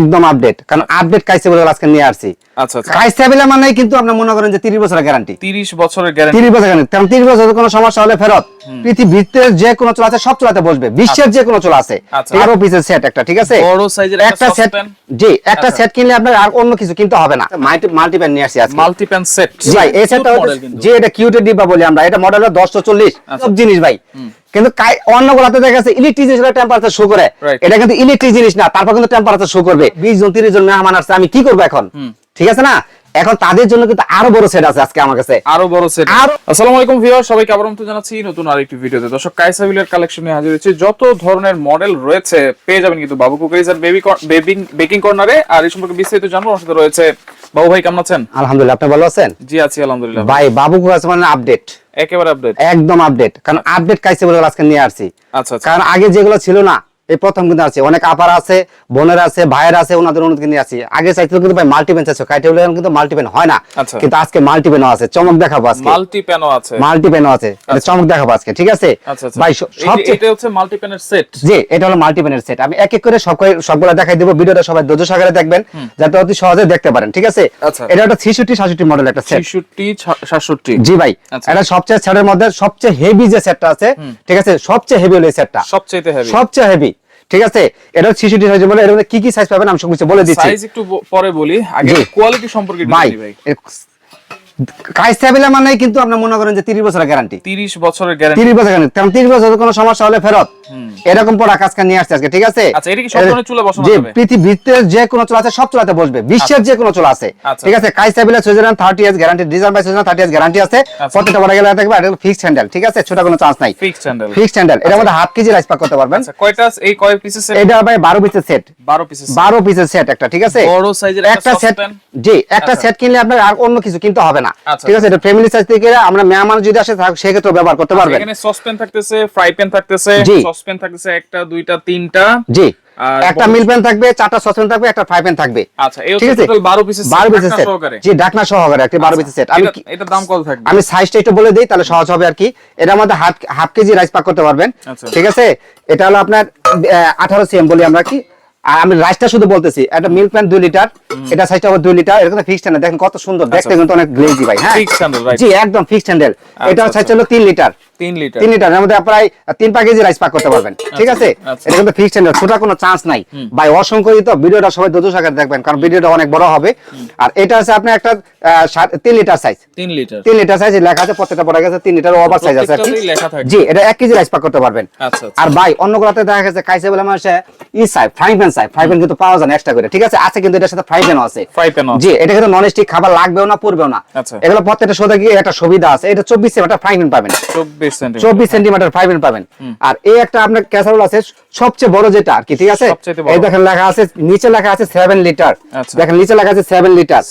একদম আপডেট কারণ আপডেট কাইসে বলে আজকে নিয়ে আসছি। আচ্ছা আচ্ছা। মানে কিন্তু আপনি মনে করেন যে 30 বছরের গ্যারান্টি 30 বছরের গ্যারান্টি 30 বছর গ্যারান্টি কারণ 30 বছর কোনো সমস্যা হলে ফেরত। পৃথিবীতে যে কোনো চলা আছে সব চলাতে বসবে। বিশ্বের যে কোনো চলা আছে। আচ্ছা। আরও পিসের সেট একটা ঠিক আছে? বড় সাইজের একটা সেট জি একটা আচ্ছা। সেট কিনলে আপনার আর অন্য কিছু কিনতে হবে না। মাল্টি মাল্টিপ্যান নিয়ে আসছি আজকে। মাল্টি প্যান সেট জি ভাই এই সেটটা হচ্ছে যে এটা কিউটের ডিব্বা বলি আমরা। এটা মডেল হলো 1040 আচ্ছা। সব জিনিস ভাই। কিন্তু কাই- অন্যগুলোতে দেখা যাচ্ছে ইলেকট্রিক জিনিসের টেম্পারেচার শো করে এটা কিন্তু ইলেকট্রিক জিনিস না তারপর কিন্তু টেম্পারেচার শো করবে। 20 জন 30 জন মেহমান আসছে আমি কি করব এখন? ঠিক আছে না? এখন তাদের জন্য কিন্তু আরও বড় সেট আছে আজকে আমার কাছে। আরও বড় সেট আসসালামু আলাইকুম ভিউয়ার সবাইকে আবার আমন্ত্রণ জানাচ্ছি নতুন আরেকটি ভিডিওতে। দর্শক কাইসাবিলের কালেকশন নিয়ে হাজির হয়েছে। যত ধরনের মডেল রয়েছে পেয়ে যাবেন কিন্তু বাবু কুকারিজ আর বেবি বেকিং কর্নারে আর এই সম্পর্কে বিস্তারিত জানব আমার সাথে রয়েছে বাবু ভাই কেমন আছেন? আলহামদুলিল্লাহ আপনি ভালো আছেন? জি আছি আলহামদুলিল্লাহ। ভাই বাবু কাছে মানে আপডেট একেবারে আপডেট একদম আপডেট কারণ আপডেট কাইছে বলে আজকে নিয়ে আসছি। আচ্ছা আচ্ছা। কারণ আগে যেগুলো ছিল না এই প্রথম কিন্তু আছে। অনেক আপার আছে বোনের আছে ভাইয়ের আছে ওনাদের অনুমতি নিয়ে আসি। আগে চাইছিল কিন্তু ভাই মাল্টিপেন চাইছো কাইটেবল কিন্তু মাল্টিপেন হয় না। আচ্ছা। কিন্তু আজকে মাল্টিপেনও আছে। চমক দেখাবো আজকে। মাল্টি প্যানও আছে। মাল্টিপেনও আছে। এটা চমক দেখাবো আজকে ঠিক আছে? আচ্ছা আচ্ছা। ভাই সবচেয়ে এটা হচ্ছে মাল্টি প্যানের সেট জি এটা হলো মাল্টিপেনের সেট আমি এক এক করে সব সবগুলো দেখাই দেবো। ভিডিওটা সবাই ধৈর্য সহকারে দেখবেন যাতে অতি সহজে দেখতে পারেন ঠিক আছে? আচ্ছা। এটা একটা ছিষট্টি সাতষট্টি মডেল একটা সেট 66 67 জি ভাই। আচ্ছা। এটা সবচেয়ে সেটের মধ্যে সবচেয়ে হেভি যে সেটটা আছে ঠিক আছে? সবচেয়ে হেভি হলো এই সেটটা সবচেয়ে হেভি সবচেয়ে হেভি ঠিক আছে? এটা সিটি সাইজ বলে এর মধ্যে কি কি সাইজ পাবেন আমি সবকিছু বলে দিচ্ছি। সাইজ একটু পরে বলি। আগে কোয়ালিটি সম্পর্কে বলি ভাই। কাইস্টাবিলা মানে কিন্তু আপনি মনে করেন যে 30 বছরের গ্যারান্টি 30 বছরের গ্যারান্টি 30 বছর গ্যারান্টি কারণ 30 বছর কোনো সমস্যা হলে ফেরত। এরকম প্রোডাক্ট আজকে নিয়ে আসছে আজকে ঠিক আছে? আচ্ছা, এটা কি সব ধরনের চুলে বসানো যাবে? পৃথিবীতে যে কোনো চুলা আছে সব চুলাতে বসবে। বিশ্বের যে কোনো চুলা আছে। আচ্ছা। ঠিক আছে? Switzerland 30 years guarantee design by Switzerland 30 years guarantee আছে। আচ্ছা। প্রত্যেকটা বড় গেলে থাকবে ফিক্সড হ্যান্ডেল ঠিক আছে? ছোট কোনো চান্স নাই। ফিক্সড হ্যান্ডেল ফিক্সড হ্যান্ডেল এর মধ্যে হাফ কেজি রাইস পাক করতে পারবেন। আচ্ছা কয়টা এই কয় পিসের সেট এটা ভাই 12 পিসের সেট 12 পিসের 12 পিসের সেট একটা ঠিক আছে? বড় সাইজের একটা সেট জি একটা সেট কিনলে আপনার আর অন্য কিছু কিনতে হবে না। আচ্ছা। ঠিক আছে এটা ফ্যামিলি সাইজ থেকে আমরা মেহমান যদি আসে সেক্ষেত্রে ব্যবহার করতে পারবেন। এখানে সসপ্যান থাকতেছে ফ্রাই প্যান থাকতেছে। সসপ্যান থাকতেছে একটা দুইটা তিনটা। জি। একটা মিল প্যান থাকবে চারটা সসপ্যান থাকবে একটা ফ্রাই প্যান থাকবে। আচ্ছা এই ঠিক হচ্ছে আছে? টোটাল 12 পিসের সেট 12 পিসের সেট জি ঢাকনা সহকারে একটা 12 পিসের সেট আমি এটা দাম কত থাকবে? আমি সাইজটা একটু বলে দিই তাহলে সহজ হবে আর কি। এটার মধ্যে হাফ হাফ কেজি রাইস পাক করতে পারবেন। আচ্ছা। ঠিক আছে? এটা হলো আপনার আঠারো সিএম বলি আমরা কি? আমি রাইসটা শুধু বলতেছি একটা মিল্ক প্যান দুই লিটার এটা সাইজটা আবার দুই লিটার এরকম ফিক্সড হ্যান্ডেল দেখেন কত সুন্দর দেখতে কিন্তু অনেক গ্লেজি ভাই হ্যাঁ. জি একদম ফিক্সড হ্যান্ডেল এটা আচ্ছা, সাইজ হলো তিন লিটার 3 লিটার তিন লিটার এর মধ্যে প্রায় তিন পা কেজি রাইস পাক করতে পারবেন। ঠিক আছে। এটা কিন্তু ফিক্সড হ্যান্ডেল ছোটা কোনো চান্স নাই। ভাই অসংখ্য তো ভিডিওটা সবাই দুটো সাকার দেখবেন কারণ ভিডিওটা অনেক বড় হবে। আর এটা আছে আপনার একটা তিন লিটার সাইজ 3 লিটার তিন লিটার সাইজ লেখা আছে প্রত্যেকটা পড়ে গেছে তিন লিটার ওভার সাইজ আছে। আর কি। প্রত্যেকটাতেই লেখা থাকে। জি এটা এক কেজি রাইস পাক করতে পারবেন। আর ভাই অন্য গুলাতে দেখা গেছে কাইসে বলে মানুষে ই সাই ফ্রাই প্যান সাই ফ্রাই প্যান কিন্তু পাওয়া যায় এক্সট্রা করে। ঠিক আছে? আছে কিন্তু এটার সাথে ফ্রাই প্যানও আছে। ফ্রাই প্যান জি এটা কিন্তু নন স্টিক খাবার লাগবেও না পড়বেও না। আচ্ছা। এগুলো প্রত্যেকটা গিয়ে একটা সুবিধা আছে। এটা চব্বিশ সেন্টিমিটার ফ্রাই প্যান পাবেন। 24 সেন্টিমিটার চব্বিশ সেন্টিমিটার ফাইভ পাবেন। আর এই একটা আপনার ক্যাসারোল আছে সবচেয়ে বড় যেটা আর কি ঠিক আছে? এই দেখেন লেখা আছে নিচে লেখা আছে সেভেন লিটার আচ্ছা। দেখেন নিচে লেখা আছে সেভেন লিটার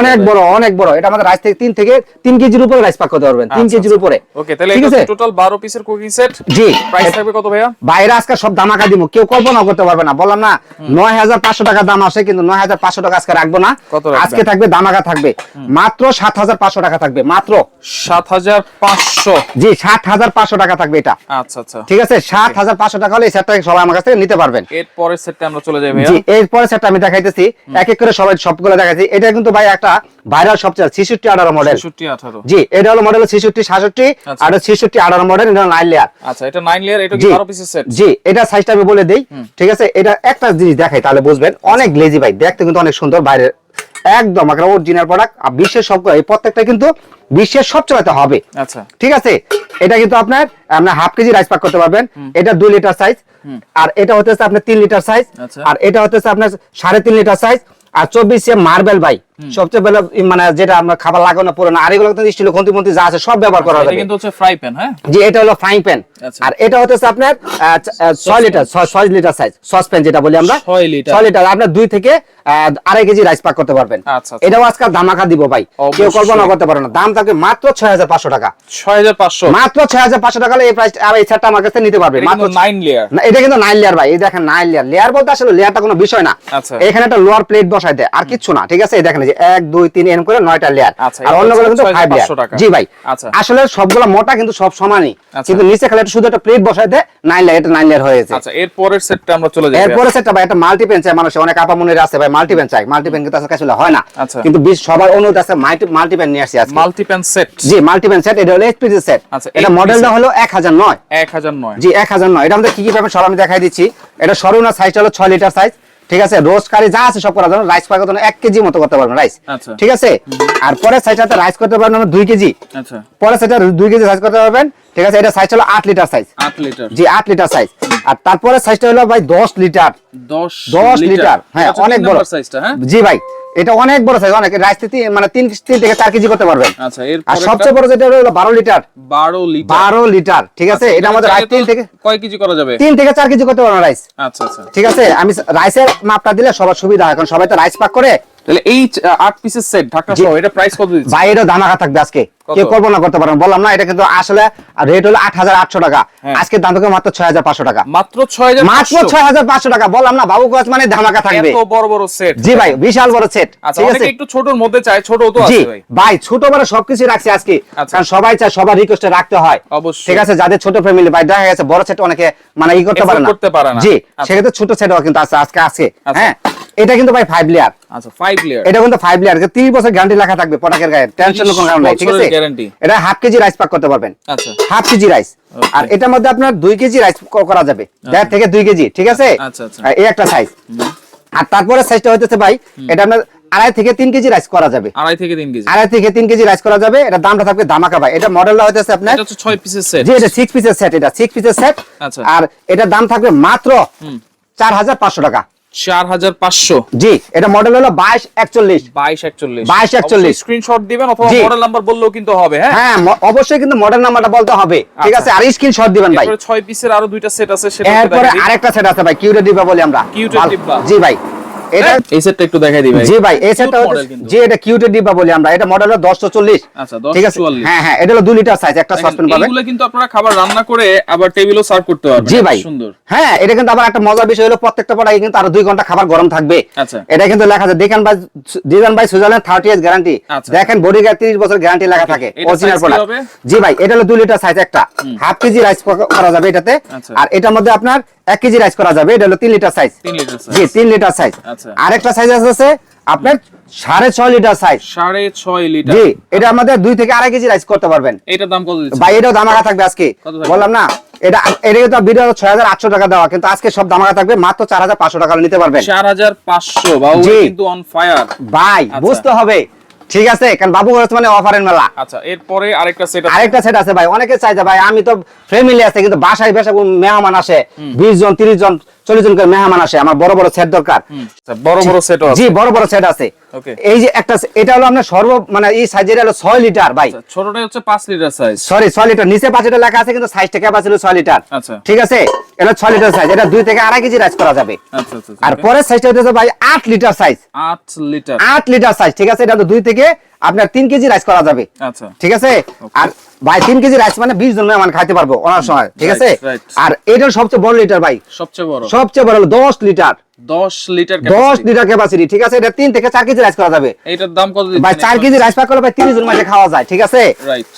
অনেক বড় অনেক বড়। এটা আমাদের রাইস থেকে তিন থেকে তিন কেজির উপরে রাইস পাক করতে পারবেন তিন আচ্ছা, কেজির উপরে। ওকে তাহলে ঠিক এটা আছে? টোটাল 12 পিসের কুকিং সেট জি। প্রাইস থাকবে কত ভাইয়া? বাইরে আজকে সব দামাকা দিব কেউ কল্পনা করতে পারবে না। বললাম না নয় হাজার পাঁচশো টাকা দাম আসে কিন্তু নয় হাজার পাঁচশো টাকা আজকে রাখব না। আজকে থাকবে দামাকা থাকবে। মাত্র সাত হাজার পাঁচশো টাকা থাকবে মাত্র। 7500 জি সাত হাজার পাঁচশো টাকা থাকবে এটা। আচ্ছা আচ্ছা। ঠিক আছে? সাত হাজার পাঁচশো টাকা হলে এই সেটটা সবাই আমার কাছ থেকে নিতে পারবেন। সেটটা আমরা চলে যাই জি সেটটা আমি দেখাইতেছি। এক এক করে সবাই সবগুলো দেখাইছি এটা কিন্তু ভাই একটা ভাইরাল সবচেয়ে ছিষট্টি আঠারো মডেল 66 18 জি এটা হলো মডেল ছিষট্টি সাতষট্টি আচ্ছা। আর ছিষট্টি আঠারো মডেল এটা নাইন লেয়ার আচ্ছা এটা 9 লেয়ার এটা কি 12 পিসের সেট জি এটা সাইজটা আমি বলে দেই। ঠিক আছে? এটা একটা জিনিস দেখাই তাহলে বুঝবেন। অনেক গ্লেজি ভাই দেখতে কিন্তু অনেক সুন্দর বাইরে একদম একটা অরিজিনাল প্রোডাক্ট আর বিশ্বের সব এই প্রত্যেকটা কিন্তু বিশ্বের সব চালাতে হবে। আচ্ছা। ঠিক আছে? এটা কিন্তু আপনার আপনার হাফ কেজি রাইস পাক করতে পারবেন। এটা দুই লিটার সাইজ আর এটা হতেছে আপনার তিন লিটার সাইজ আচ্ছা। আর এটা হতেছে আপনার সাড়ে তিন লিটার সাইজ আর চব্বিশ মার্বেল ভাই। সবচেয়ে বেলা মানে যেটা আমরা খাবার লাগানো পুরো না আর এগুলো কিন্তু স্টিল খন্তি মন্তি যা আছে সব ব্যবহার করা এটা যাবে। কিন্তু হচ্ছে ফ্রাই প্যান হ্যাঁ? যে এটা হলো ফ্রাইং প্যান আচ্ছা। আর এটা হচ্ছে আপনার আহ, চ- আহ, ছয় লিটার ছয় ছয় লিটার সাইজ সস প্যান যেটা বলি আমরা। ছয় লিটার। ছয় লিটার আপনার দুই থেকে আহ, আড়াই কেজি রাইস পাক করতে পারবেন। আচ্ছা, আচ্ছা। এটাও আজকাল দামাকা দিব ভাই। কেউ কল্পনা করতে পারে না। দাম থাকবে মাত্র ছয় হাজার পাঁচশো টাকা। 6500 মাত্র ছয় হাজার পাঁচশো টাকা এই প্রাইস আর এই সেটটা আমার কাছে নিতে পারবে। মাত্র কিন্তু 9 লেয়ার না, এটা কিন্তু নাইন লেয়ার ভাই। এই দেখেন নাইন লেয়ার লেয়ার বলতে আসলে লেয়ারটা কোনো বিষয় না। আচ্ছা। এখানে একটা লোয়ার প্লেট বসাই দেয় আর কিচ্ছু না ঠিক আছে? এই দেখেন যে এক দুই তিন এরকম করে নয়টা লেয়ার আচ্ছা, আর এটা অন্যগুলো কিন্তু ফাইভ লেয়ার জি ভাই আচ্ছা। আসলে সবগুলো মোটা কিন্তু সব সমানই। আচ্ছা। কিন্তু নিচে খালি শুধু একটা প্লেট বসাই দেয় নাইন লেয়ার এটা নাইন লেয়ার হয়েছে আচ্ছা এর সেটটা আমরা চলে যাই। এরপরে সেটা ভাই একটা মাল্টি পেন চাই মানুষ অনেক আপা মনে আছে ভাই মাল্টি পেন চাই। মাল্টি পেন কিন্তু আসলে আসলে হয় না। আচ্ছা। কিন্তু বিশ সবার অনুরোধ আছে মাল্টি মাল্টি পেন নিয়ে আসছি আজকে। মাল্টিপ্যান সেট জি মাল্টি পেন সেট এটা হলো এইচপিজি সেট আচ্ছা, এটা মডেলটা হলো এক হাজার নয়। এক হাজার নয়। জি এক হাজার নয়। এটা আমাদের কি কি পাবেন সব আমি দেখাই দিচ্ছি। এটা সর্বনা সাইজটা হলো ছয় লিটার সাইজ ঠিক আছে? রোস্ট কারি যা আছে সব করার জন্য রাইস করার জন্য এক কেজি মতো করতে পারবেন রাইস আচ্ছা। ঠিক আছে? আর পরে সাইজটাতে রাইস করতে পারবেন আমরা দুই কেজি। পরে সাইজটা দুই কেজি সাইজ করতে পারবেন। ঠিক আছে? এটা সাইজ হলো আট লিটার সাইজ আট লিটার জি আট লিটার সাইজ আর তারপরে সাইজটা হলো ভাই দশ লিটার দশ দশ লিটার হ্যাঁ আচ্ছা, অনেক বড়। সাইজটা হ্যাঁ? জি ভাই। এটা অনেক বড় সাইজ অনেক। রাইস মানে তিন তিন থেকে চার কেজি করতে পারবেন। আচ্ছা এর আর সবচেয়ে বড় যেটা হলো বারো লিটার। বারো লিটার? বারো লিটার ঠিক আছে? এটা আমাদের রাইস তিন থেকে কয় কেজি করা যাবে? তিন থেকে চার কেজি করতে পারবেন রাইস। আচ্ছা আচ্ছা। ঠিক আছে? আমি রাইসের মাপটা দিলে সবার সুবিধা হয় কারণ সবাই তো রাইস পাক করে। তাহলে এই আট পিসের সেট ঢাকা। সহ এটা প্রাইস কত দিচ্ছে বাইরেও ধামাকা থাকবে আজকে কত? কেউ কল্পনা করতে পারেন বললাম না এটা কিন্তু আসলে রেট হলো আট হাজার আটশো টাকা হ্যাঁ। আজকে দাম মাত্র ছয় হাজার পাঁচশো টাকা মাত্র মাত্র ছয় হাজার পাঁচশো টাকা বললাম না বাবু মানে ধামাকা থাকবে এত বড় বড় সেট জি ভাই বিশাল বড় সেট আচ্ছা ঠিক আছে একটু ছোটর মধ্যে চায় ছোট তো আছে ভাই ভাই ছোট বড় সবকিছু রাখছি আজকে আচ্ছা। কারণ সবাই চায় সবার রিকোয়েস্টে রাখতে হয় অবশ্যই। ঠিক আছে যাদের ছোট ফ্যামিলি ভাই দেখা গেছে বড় সেট অনেকে মানে ই করতে পারে না করতে পারে না। জি আচ্ছা। সেক্ষেত্রে ছোট সেটও কিন্তু আছে আজকে আছে আচ্ছা। হ্যাঁ এটা কিন্তু ভাই ফাইভ লেয়ার আচ্ছা ফাইভ লেয়ার এটা কিন্তু ফাইভ লেয়ার তিরিশ বছর গ্যারান্টি লেখা থাকবে পটাকের গায়ে। টেনশন কোনো কারণ নাই ঠিক আছে? guarantee। এটা হাফ কেজি রাইস পাক করতে পারবেন। আচ্ছা। হাফ কেজি রাইস আর এটার মধ্যে আপনার দুই কেজি রাইস করা যাবে। দেড় থেকে দুই কেজি ঠিক আছে? আচ্ছা, আচ্ছা। এই একটা সাইজ আর তারপরে সাইজটা হইতেছে ভাই এটা আপনার আড়াই থেকে তিন কেজি রাইস করা যাবে। আড়াই থেকে তিন কেজি আড়াই থেকে তিন কেজি রাইস করা যাবে। এটা দামটা থাকবে ধামাকা ভাই। এটা মডেলটা হইতেছে আপনার এটা ছয় পিসের সেট জি এটা সিক্স পিসের সেট এটা সিক্স পিসের সেট আচ্ছা। আর এটার দাম থাকবে মাত্র চার হাজার পাঁচশো টাকা। চার হাজার পাঁচশো। জি এটা মডেল হলো বাইশ একচল্লিশ। বাইশ একচল্লিশ। 22 41 স্ক্রিনশট দিবেন অথবা মডেল নাম্বার বললেও কিন্তু হবে হ্যাঁ? হ্যাঁ অবশ্যই কিন্তু মডেল নাম্বারটা বলতে হবে। ঠিক আচ্ছা। আছে আর স্ক্রিনশট দিবেন ভাই। এরপরে ছয় পিসের আরও দুইটা সেট আছে সেটা একটু এরপরে আরেকটা সেট আছে ভাই কিউটের দিবা বলি আমরা। কিউটের ভাল- জি ভাই। এটা এই সেটটা একটু দেখাই দিই ভাই। জি ভাই এই সেটটা জি এটা কিউটের ডিব্বা বলি আমরা। এটা মডেল হলো দশশো চল্লিশ। আচ্ছা, ঠিক আছে? 1044 হ্যাঁ হ্যাঁ এটা হলো দুই লিটার সাইজ একটা সসপেন পাবেন। এইগুলো কিন্তু আপনারা খাবার রান্না করে আবার টেবিলও সার্ভ করতে পারবেন। জি ভাই। সুন্দর। হ্যাঁ এটা কিন্তু আবার একটা মজার বিষয় হলো প্রত্যেকটা প্রোডাক্ট কিন্তু আরও দুই ঘণ্টা খাবার গরম থাকবে। আচ্ছা। এটা কিন্তু লেখা আছে দেখেন ভাই ডিজাইন ভাই সুইজারল্যান্ড থার্টি ইয়ার্স গ্যারান্টি আচ্ছা। দেখেন বডি গার্ড তিরিশ বছর গ্যারান্টি লেখা থাকে অরিজিনাল প্রোডাক্ট জি ভাই এটা হলো দুই লিটার সাইজ একটা। হাফ কেজি রাইস করা যাবে এটাতে। আচ্ছা। আর এটার মধ্যে আপনার এক কেজি রাইস করা যাবে এটা হলো তিন লিটার সাইজ তিন লিটার জি তিন লিটার সাইজ আচ্ছা। আরেকটা সাইজ আছে আপনার সাড়ে ছয় লিটার সাইজ সাড়ে ছয় লিটার জি এটা আমাদের দুই থেকে আড়াই কেজি রাইস করতে পারবেন। এটার দাম কত ভাই এটাও দামাকা থাকবে আজকে। বললাম না এটা এটা কিন্তু ভিডিও ছয় হাজার আটশো টাকা দেওয়া কিন্তু আজকে সব দামাকা থাকবে মাত্র চার হাজার পাঁচশো টাকা নিতে পারবেন। চার হাজার পাঁচশো কিন্তু অন ফায়ার ভাই আচ্ছা। বুঝতে হবে। ঠিক আছে কারণ বাবু খরচ মানে অফারের মেলা। আচ্ছা এরপরে আরেকটা সেট আছে। আরেকটা সেট আছে ভাই অনেকে চাই যে ভাই আমি তো ফ্যামিলি আছে কিন্তু বাসায় বেশা মেহমান আসে বিশ জন তিরিশ জন চল্লিশ জন মেহমান আসে আমার বড় বড় সেট দরকার। আচ্ছা, বড় বড় আছে জি বড় বড় সেট আছে। এই যে একটা এটা হলো আপনার সর্ব মানে এই সাইজের হলো ছয় লিটার ভাই। আচ্ছা, ছোটটাই হচ্ছে পাঁচ লিটার সাইজ সরি ছয় লিটার নিচে পাঁচ লিটার লেখা আছে কিন্তু সাইজটা ক্যাপাসিটি ছয় লিটার আচ্ছা। ঠিক আছে? এটা ছয় লিটার সাইজ এটা দুই থেকে আড়াই কেজি রাইস করা যাবে। আর। পরের সাইজটা হচ্ছে ভাই আট লিটার সাইজ আট লিটার আট লিটার সাইজ ঠিক আছে? এটা তো দুই থেকে আপনার তিন কেজি রাইস করা যাবে। আচ্ছা। ঠিক আছে? আর ভাই তিন কেজি রাইস মানে বিশ জন মেহমান খাইতে পারব ওনার সময় ঠিক আছে? আর এটার সবচেয়ে বড় লিটার ভাই। সবচেয়ে বড়। সবচেয়ে বড় হলো দশ লিটার। দশ লিটার দশ লিটার ক্যাপাসিটি ঠিক আছে? এটা তিন থেকে চার কেজি রাইস করা যাবে। এটার দাম কত ভাই চার কেজি রাইস পাক করলে ভাই তিরিশ জন মাঝে খাওয়া যায় ঠিক আছে?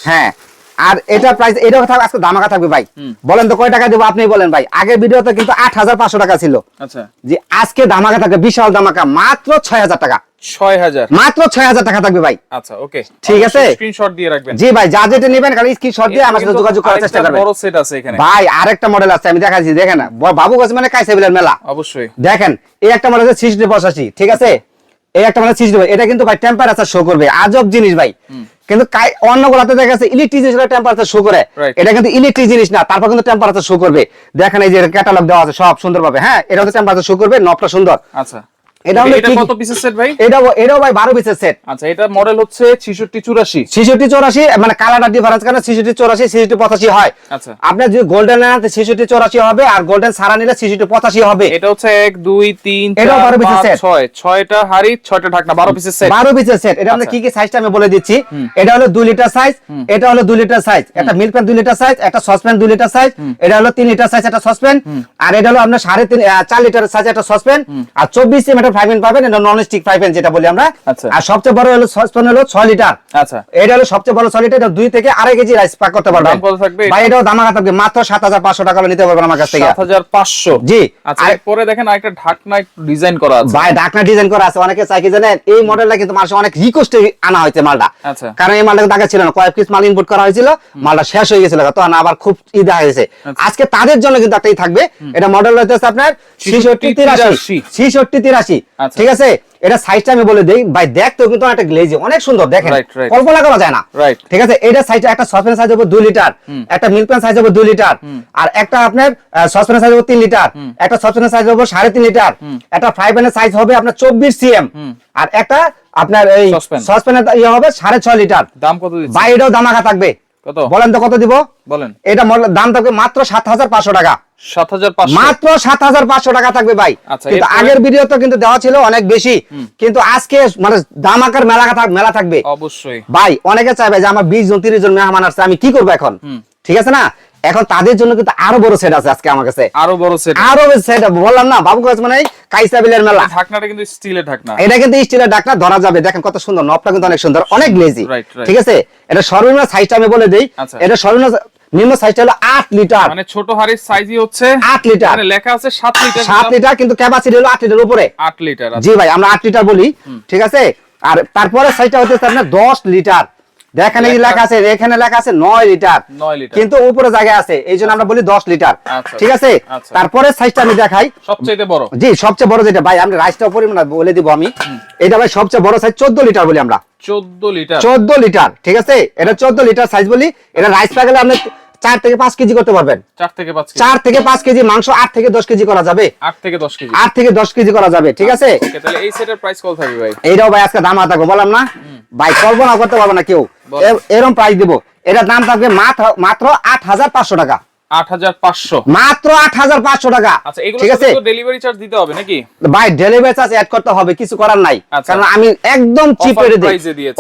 হ্যাঁ। আর এটা প্রাইস এটা থাকবে আজকে দামাকা থাকবে ভাই। বলেন তো কয় টাকা দেবো? আপনি বলেন ভাই। আগের ভিডিওতে কিন্তু আট হাজার পাঁচশো টাকা ছিল। আচ্ছা। যে আজকে দামাকা থাকবে বিশাল দামাকা মাত্র ছয় হাজার টাকা। ছয় হাজার। মাত্র ছয় হাজার টাকা থাকবে ভাই। আচ্ছা ওকে। ঠিক আছে। স্ক্রিনশট দিয়ে রাখবেন। জি ভাই যা যেটা নেবেন খালি স্ক্রিনশট দিয়ে আমার সাথে যোগাযোগ করার চেষ্টা করবেন। বড় সেট আছে এখানে। ভাই আরেকটা মডেল আছে আমি দেখাচ্ছি দেখেন না। বাবু গাছ মানে কাইসাবিলের মেলা। অবশ্যই। দেখেন এই একটা মডেল আছে সিক্সটি পঁচাশি ঠিক আছে? এই একটা মডেল সিক্সটি এটা কিন্তু ভাই টেম্পারেচার শো করবে আজব জিনিস ভাই। কিন্তু অন্য গুলাতে দেখা যাচ্ছে ইলেকট্রিক জিনিস টেম্পারেচার শো করে। এটা কিন্তু ইলেকট্রিক জিনিস না তারপর কিন্তু টেম্পারেচার শো করবে। দেখেন এই যে ক্যাটালগ দেওয়া আছে সব সুন্দরভাবে হ্যাঁ? এটা হচ্ছে টেম্পারেচার শো করবে নবটা সুন্দর। আচ্ছা। এটা হলো কত পিসের সেট ভাই? এটাও এটাও ভাই বারো পিসের সেট আচ্ছা এটা মডেল হচ্ছে ছিষট্টি চুরাশি। ছিষট্টি চৌরাশি মানে কালারটা ডিফারেন্স কেন ছিষট্টি চৌরাশি হয়। আচ্ছা। আপনার যদি গোল্ডেন নেন হবে আর গোল্ডেন সারা নিলে ছিষট্টি পঁচাশি হবে। এটা হচ্ছে 12 পিসের হাড়ি ছয়টা ঢাকনা বারো পিসের সেট বারো পিসের সেট এটা আমরা আচ্ছা। কি কি সাইজটা আমি বলে দিচ্ছি। এটা হলো দুই লিটার সাইজ এটা হলো দুই লিটার সাইজ একটা মিল্ক প্যান দুই লিটার সাইজ একটা সসপ্যান দুই লিটার সাইজ এটা হলো তিন লিটার সাইজ একটা সসপ্যান আর এটা হলো আপনার সাড়ে তিন আহ, চার লিটার সাইজ একটা সসপ্যান আর চব্বিশ সিম একটা ফ্রাই প্যান পাবেন এটা নন স্টিক ফ্রাই প্যান যেটা বলি আমরা। আচ্ছা। আর সবচেয়ে বড় হলো সসপ্যান হলো ছয় লিটার। আচ্ছা। এটা হলো সবচেয়ে বড় ছয় লিটার এটা দুই থেকে আড়াই কেজি রাইস পাক করতে পারবেন। দাম কত থাকবে? ভাই এটাও দাম থাকবে। মাত্র সাত হাজার পাঁচশো টাকা নিতে পারবেন আমার কাছ থেকে। সাত হাজার পাঁচশো। জি। আচ্ছা পরে দেখেন আরেকটা ঢাকনা ডিজাইন করা আছে। ভাই ঢাকনা ডিজাইন করা আছে। অনেকে চাই কি জানেন এই মডেলটা কিন্তু মানুষ অনেক রিকোয়েস্টে আনা হয়েছে মালটা। কারণ এই মালটা টাকা ছিল না। কয়েক পিস মাল ইনপুট করা হয়েছিল। মালটা শেষ হয়ে গেছিল। তখন আবার খুব ই দেখা গেছে। আজকে তাদের জন্য কিন্তু একটাই থাকবে। এটা মডেল হচ্ছে আপনার ছিষট্টি তিরাশি। ছিষট্টি তিরাশি। আচ্ছা। ঠিক আছে? এটা সাইজটা আমি বলে দিই। ভাই দেখতেও কিন্তু অনেকটা গ্লেজি অনেক সুন্দর দেখেন. কল্পনা করা যায় না। ঠিক আছে? এটা সাইজটা একটা সসপ্যান সাইজ হবে দুই লিটার একটা মিল্ক প্যান সাইজ হবে দুই লিটার আর একটা আপনার সসপ্যান সাইজ হবে তিন লিটার একটা সসপ্যান সাইজ হবে সাড়ে তিন লিটার একটা ফ্রাই প্যানের সাইজ হবে আপনার চব্বিশ সিএম আর একটা আপনার এই। সসপ্যানের ইয়ে হবে সাড়ে ছয় লিটার দাম কত দিচ্ছে ভাই এটাও দামাকা থাকবে। কত? বলেন তো কত দিব? বলেন। এটা দাম থাকবে মাত্র সাত হাজার পাঁচশো টাকা। মাত্র সাত হাজার পাঁচশো টাকা থাকবে ভাই। আচ্ছা, কিন্তু আগের ভিডিও তো কিন্তু দেওয়া ছিল অনেক বেশি। কিন্তু আজকে মানে দাম আকার মেলা মেলা থাকবে। অবশ্যই। ভাই অনেকে চাইবে যে আমার বিশ জন তিরিশ জন মেহমান আসছে আমি কি করব এখন? ঠিক আছে না? এখন তাদের জন্য কিন্তু আরও বড় সেট আছে আজকে আমার কাছে। আরও বড় সেট আরও সেট বললাম না মানে কাইসা বিলের মেলা। ঢাকনাটা কিন্তু স্টিলের ঢাকনা। এটা কিন্তু স্টিলের ডাকনা ধরা যাবে। দেখেন কত সুন্দর নবটা কিন্তু অনেক সুন্দর অনেক right. ঠিক আছে? এটা সর্বনিম্ন সাইজটা আমি বলে দেই। আচ্ছা। এটা সর্বনিম্ন নিম্ন সাইজটা হলো আট লিটার। মানে ছোট হাড়ির সাইজই হচ্ছে আট লিটার। মানে লেখা আছে সাত লিটার সাত লিটার কিন্তু ক্যাপাসিটি হলো আট লিটার উপরে। আট লিটার আচ্ছা। জি ভাই আমরা আট লিটার বলি ঠিক আছে? আর তারপরে সাইজটা হচ্ছে আপনার দশ লিটার। দেখেন এই লেখা- আছে? এখানে লেখা আছে নয় লিটার। কিন্তু উপরে জায়গা আছে। এই জন্য আমরা বলি দশ লিটার। আচ্ছা। ঠিক আছে? আচ্ছা। তারপরে সাইজটা আমি দেখাই। সবচেয়ে বড়। জি সবচেয়ে বড় যেটা ভাই আমরা রাইসটা পরিমাণ বলে দিব আমি। এটা ভাই সবচেয়ে বড় সাইজ চোদ্দ লিটার বলি আমরা। চোদ্দ লিটার। চোদ্দ লিটার ঠিক আছে? এটা চোদ্দ লিটার সাইজ বলি। এটা রাইস পাগলে আপনি চার থেকে পাঁচ কেজি করতে পারবেন। চার থেকে পাঁচ কেজি। মাংস আট থেকে দশ কেজি করা যাবে। আট থেকে দশ কেজি। আট থেকে দশ কেজি করা যাবে ঠিক আছে? ভাই? এইটাও ভাই আজকে দাম বললাম না? ভাই কল্পনা করতে পারবে না কেউ। বলো। এ- এরম প্রাইস দিব। এটার দাম থাকবে মাত্র আট হাজার পাঁচশো টাকা। মাত্র আচ্ছা ঠিক আছে? ডেলিভারি চার্জ দিতে হবে নাকি? ভাই ডেলিভারি চার্জ অ্যাড করতে হবে কিছু করার নাই। আচ্ছা। কারণ আমি একদম।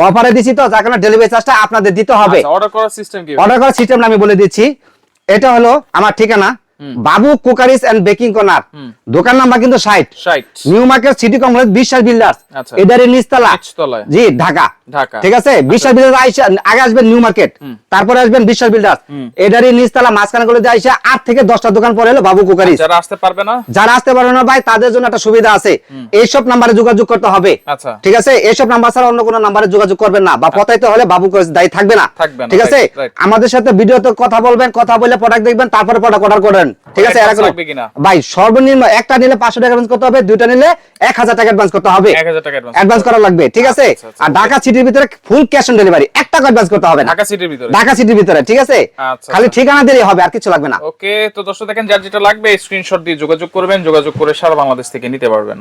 অফারে দিছি তো যার কারণে ডেলিভারি চার্জটা আপনাদের দিতে হবে। অর্ডার করার সিস্টেম কি? অর্ডার করার সিস্টেম আমি বলে দিচ্ছি। এটা হলো আমার ঠিকানা। Babu cookeries and baking corner দোকান নাম্বার কিন্তু ষাট। New market city complex Biswas builders. আচ্ছা। এদারে নিচতলা। জি ঢাকা। ঢাকা। ঠিক আছে? বিশ্বাস বিল্ডার্স আইসা আগে আসবেন নিউ মার্কেট। তারপরে আসবেন বিশ্বাস বিল্ডার্স। এদারে নিচতলা মাঝখানে গুলো দিয়ে আইসা আট থেকে দশটা দোকান পরে হলো বাবু কুকারিস। যারা আসতে পারবে না? যারা আসতে পারবে না ভাই তাদের জন্য একটা সুবিধা আছে। এইসব নাম্বারে যোগাযোগ করতে হবে। আচ্ছা। ঠিক আছে? এইসব নাম্বার ছাড়া অন্য কোনো নাম্বারে যোগাযোগ করবেন না। বা পতাইতে হলে বাবু কুকারিস দায়ী থাকবে না। ঠিক আছে. আমাদের সাথে ভিডিওতে কথা বলবেন কথা বলে প্রোডাক্ট দেখবেন তারপরে প্রোডাক্ট অর্ডার করেন। ঠিক আছে এরকম ভাই সর্বনিম্ন একটা নিলে পাঁচশো টাকা অ্যাডভান্স করতে হবে দুইটা নিলে এক হাজার টাকা অ্যাডভান্স করতে হবে। অ্যাডভান্স করা লাগবে ঠিক আছে? আচ্ছা, আচ্ছা, আর ঢাকা সিটির ভিতরে ফুল ক্যাশ অন ডেলিভারি এক টাকা অ্যাডভান্স করতে হবে ঢাকা সিটির ভিতরে? ঢাকা সিটির ভিতরে ঠিক আছে? আচ্ছা, খালি। ঠিকানা দিলেই হবে আর কিছু লাগবে না। ওকে তো দর্শক দেখেন যার যেটা লাগবে স্ক্রিনশট দিয়ে যোগাযোগ করবেন যোগাযোগ করে সারা বাংলাদেশ থেকে নিতে পারবেন।